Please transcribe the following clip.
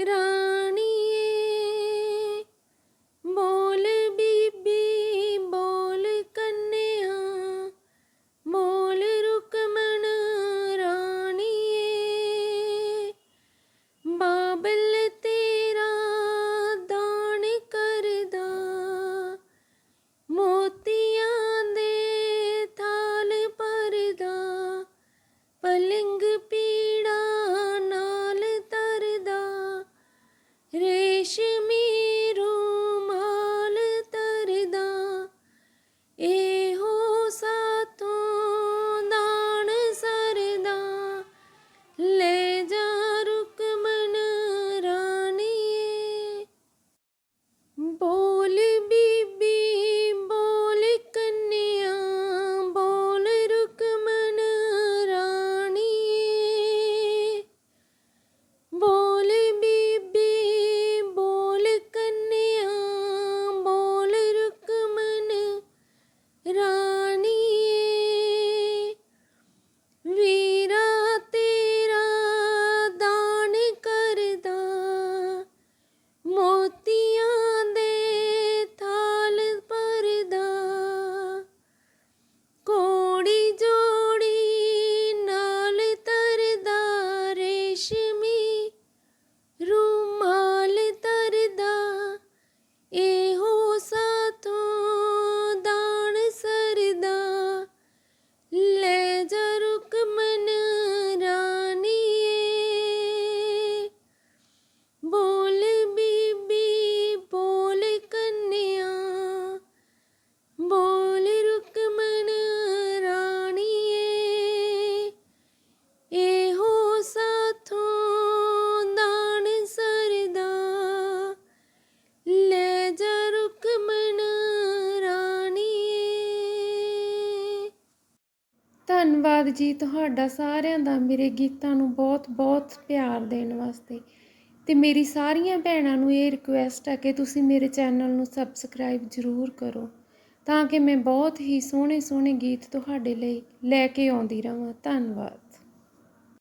এরা ਧੰਨਵਾਦ ਜੀ ਤੁਹਾਡਾ ਸਾਰਿਆਂ ਦਾ, ਮੇਰੇ ਗੀਤਾਂ ਨੂੰ ਬਹੁਤ-ਬਹੁਤ ਪਿਆਰ ਦੇਣ ਵਾਸਤੇ। ਤੇ ਮੇਰੀ ਸਾਰੀਆਂ ਭੈਣਾਂ ਨੂੰ ਇਹ ਰਿਕੁਐਸਟ ਹੈ ਕਿ ਤੁਸੀਂ ਮੇਰੇ ਚੈਨਲ ਨੂੰ ਸਬਸਕ੍ਰਾਈਬ ਜ਼ਰੂਰ ਕਰੋ, ਤਾਂ ਕਿ ਮੈਂ ਬਹੁਤ ਹੀ ਸੋਹਣੇ ਸੋਹਣੇ ਗੀਤ ਤੁਹਾਡੇ ਲਈ ਲੈ ਕੇ ਆਉਂਦੀ ਰਹਾਂ। ਧੰਨਵਾਦ।